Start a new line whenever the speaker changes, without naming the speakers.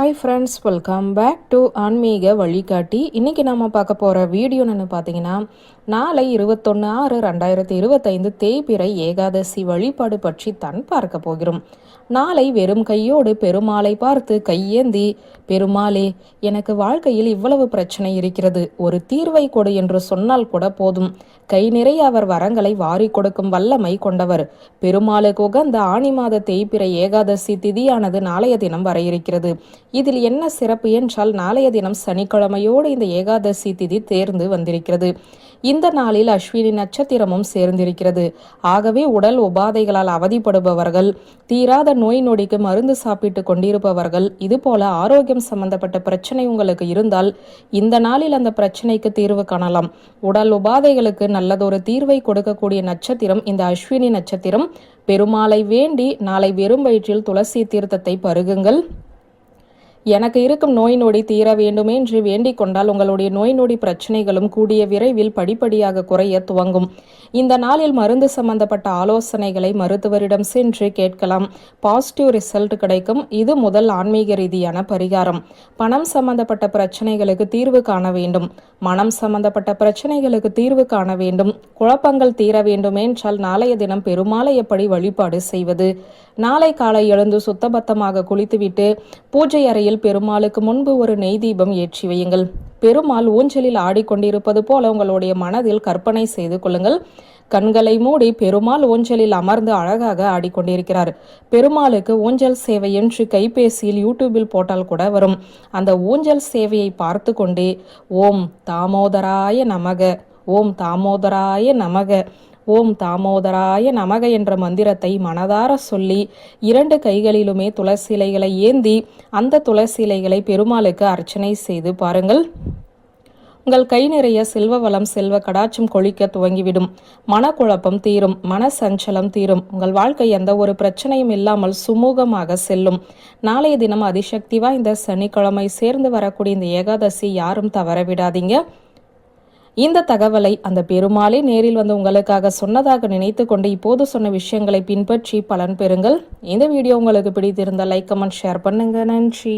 Hi friends welcome back to ஆன்மீக வழிகாட்டி இன்றைக்கி நம்ம பார்க்க போகிற வீடியோன்னு பார்த்தீங்கன்னா நாளை இருபத்தொன்று ஆறு ரெண்டாயிரத்தி இருபத்தைந்து தேய்பிறை ஏகாதசி வழிபாடு பற்றி தான் பார்க்க போகிறோம். நாளை வெறும் கையோடு பெருமாளை பார்த்து கையேந்தி பெருமாளே எனக்கு வாழ்க்கையில் இவ்வளவு பிரச்சனை இருக்கிறது. ஒரு தீர்வை கொடு என்று சொன்னால் கூட போதும். கை நிறைய அவர் வரங்களை வாரி கொடுக்கும் வல்லமை கொண்டவர். பெருமாளுக்கு உகந்த ஆணி மாத தேய்பிறை ஏகாதசி திதியானது நாளைய தினம் வர இருக்கிறது. இதில் என்ன சிறப்பு என்றால் நாளைய தினம் சனிக்கிழமையோடு இந்த ஏகாதசி திதி தேர்ந்து வந்திருக்கிறது. இந்த நாளில் அஸ்வினி நட்சத்திரமும் சேர்ந்திருக்கிறது. ஆகவே உடல் உபாதைகளால் அவதிப்படுபவர்கள் தீராத நோய் நொடிக்கு மருந்து சாப்பிட்டு கொண்டிருப்பவர்கள் இதுபோல ஆரோக்கியம் சம்பந்தப்பட்ட பிரச்சனை உங்களுக்கு இருந்தால் இந்த நாளில் அந்த பிரச்சனைக்கு தீர்வு காணலாம். உடல் உபாதைகளுக்கு நல்லதொரு தீர்வை கொடுக்கக்கூடிய நட்சத்திரம் இந்த அஸ்வினி நட்சத்திரம். பெருமாளை வேண்டி நாளை வெறும் வயிற்றில் துளசி தீர்த்தத்தை பருகுங்கள். எனக்கு இருக்கும் நோய் நொடி தீர வேண்டுமே என்று வேண்டிக் கொண்டால் உங்களுடைய நோய் நொடி பிரச்சனைகளும் கூடிய விரைவில் படிப்படியாக குறைய துவங்கும். இந்த நாளில் மருந்து சம்பந்தப்பட்ட ஆலோசனைகளை மருத்துவரிடம் சென்று கேட்கலாம். பாசிட்டிவ் ரிசல்ட் கிடைக்கும். இது முதல் ஆன்மீக ரீதியான பரிகாரம். பணம் சம்பந்தப்பட்ட பிரச்சனைகளுக்கு தீர்வு காண வேண்டும். மனம் சம்பந்தப்பட்ட பிரச்சனைகளுக்கு தீர்வு காண வேண்டும். குழப்பங்கள் தீர வேண்டும் என்றால் நாளைய தினம் பெருமாளை எப்படி வழிபாடு செய்வது? நாளை காலை எழுந்து சுத்தபத்தமாக குளித்துவிட்டு பூஜை அறையில் பெருமாளுக்கு முன்பு ஒரு நெய் தீபம் ஏற்றி வையுங்கள். பெருமாள் ஊஞ்சலில் ஆடிக்கொண்டிருப்பது போல உங்களுடைய மனதில் கற்பனை செய்து கொள்ளுங்கள். கண்களை மூடி பெருமாள் ஊஞ்சலில் அமர்ந்து அழகாக ஆடிக்கொண்டிருக்கிறார். பெருமாளுக்கு ஊஞ்சல் சேவை என்று கைபேசியில் யூடியூபில் போட்டால் கூட வரும். அந்த ஊஞ்சல் சேவையை பார்த்து கொண்டே ஓம் தாமோதராய நமக ஓம் தாமோதராய நமக ஓம் தாமோதராய நமக என்ற மந்திரத்தை மனதார சொல்லி இரண்டு கைகளிலுமே துளசி இலைகளை ஏந்தி அந்த துளசி இலைகளை பெருமாளுக்கு அர்ச்சனை செய்து பாருங்கள். உங்கள் கை நிறைய செல்வ வளம் செல்வ கடாச்சம் கொழிக்க துவங்கிவிடும். மனக்குழப்பம் தீரும் மன சஞ்சலம் தீரும். உங்கள் வாழ்க்கை எந்த ஒரு பிரச்சனையும் இல்லாமல் சுமூகமாக செல்லும். நாளைய தினம் அதிசக்தி வாய்ந்த சனிக்கிழமை சேர்ந்து வரக்கூடிய இந்த ஏகாதசி யாரும் தவற விடாதீங்க. இந்த தகவலை அந்த பெருமாளே நேரில் வந்து உங்களுக்காக சொன்னதாக நினைத்து கொண்டு இப்போது சொன்ன விஷயங்களை பின்பற்றி பலன் பெறுங்கள். இந்த வீடியோ உங்களுக்கு பிடித்திருந்தால் லைக் கமெண்ட் ஷேர் பண்ணுங்க. நன்றி.